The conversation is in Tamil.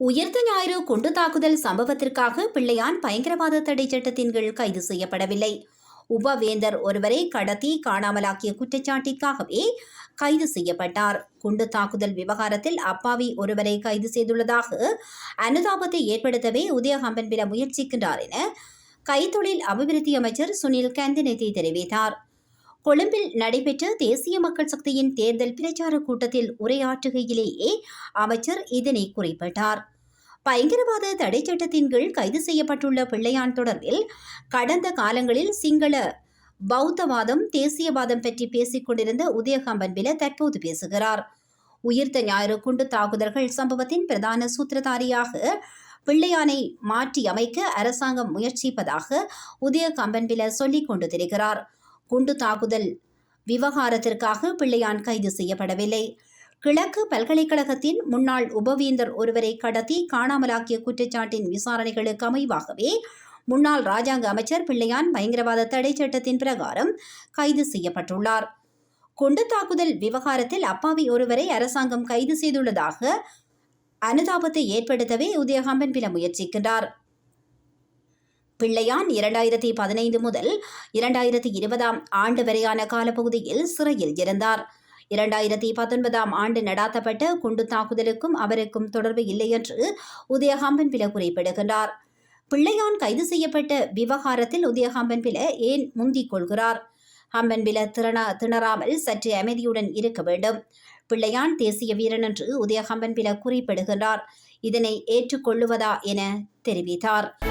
உயர்த்த ஞாயிறு குண்டு தாக்குதல் சம்பவத்திற்காக பிள்ளையான் பயங்கரவாத தடை சட்டத்தின் கீழ் கைது செய்யப்படவில்லை. உபவேந்தர் ஒருவரை கடத்தி காணாமலாக்கிய குற்றச்சாட்டிற்காகவே கைது செய்யப்பட்டார். குண்டு தாக்குதல் விவகாரத்தில் அப்பாவி ஒருவரை கைது செய்துள்ளதாக அனுதாபத்தை ஏற்படுத்தவே உதயகம்பன் பில முயற்சிக்கின்றார் என கைத்தொழில் அபிவிருத்தி அமைச்சர் சுனில் கந்தனேதி தெரிவித்தார். கொழும்பில் நடைபெற்ற தேசிய மக்கள் சக்தியின் தேர்தல் பிரச்சார கூட்டத்தில் உரையாற்றுகையிலேயே அமைச்சர் இதனை குறிப்பிட்டார். பயங்கரவாத தடை சட்டத்தின் கீழ் கைது செய்யப்பட்டுள்ள பிள்ளையான் தொடர்பில் கடந்த காலங்களில் சிங்கள பௌத்தவாதம் தேசியவாதம் பற்றி பேசிக் கொண்டிருந்த உதயகம்பன் வில தற்போது பேசுகிறார். உயிர்த்த ஞாயிறு குண்டு தாக்குதல்கள் சம்பவத்தின் பிரதான சூத்திரதாரியாக பிள்ளையானை மாற்றி அமைக்க அரசாங்கம் முயற்சிப்பதாக உதயகம்பன் வில சொல்லிக் கொண்டு திரிகிறார். குண்டு தாக்குதல். விவகாரத்திற்காக பிள்ளையான் கைது செய்யப்படவில்லை. கிழக்கு பல்கலைக்கழகத்தின் முன்னாள் உபவேந்தர் ஒருவரை கடத்தி காணாமலாக்கிய குற்றச்சாட்டின் விசாரணைகளுக்கு அமைவாகவே முன்னாள் ராஜாங்க அமைச்சர் பிள்ளையான் பயங்கரவாத தடை சட்டத்தின் பிரகாரம் கைது செய்யப்பட்டுள்ளார். குண்டு தாக்குதல் விவகாரத்தில் அப்பாவி ஒருவரை அரசாங்கம் கைது செய்துள்ளதாக அனுதாபத்தை ஏற்படுத்தவே உதயகாம்பன் பில முயற்சிக்கின்றார். பிள்ளையான் இரண்டாயிரத்தி பதினைந்து முதல் இரண்டாயிரத்தி இருபதாம் ஆண்டு வரையான காலப்பகுதியில் சிறையில் இருந்தார். இரண்டாயிரத்தி பத்தொன்பதாம் ஆண்டு நடாத்தப்பட்ட குண்டு தாக்குதலுக்கும் அவருக்கும் தொடர்பு இல்லை என்று உதயகாம்பன் பில குறிப்பிடுகின்றார். பிள்ளையான் கைது செய்யப்பட்ட விவகாரத்தில் உதயகாம்பன் பில ஏன் முந்திக் கொள்கிறார்? ஹம்பன் பில திறனா திணறாமல் சற்று அமைதியுடன் இருக்க வேண்டும். பிள்ளையான் தேசிய வீரன் என்று உதயகம்பன் பில குறிப்பிடுகின்றார். இதனை ஏற்றுக்கொள்ளுவதா என தெரிவித்தார்.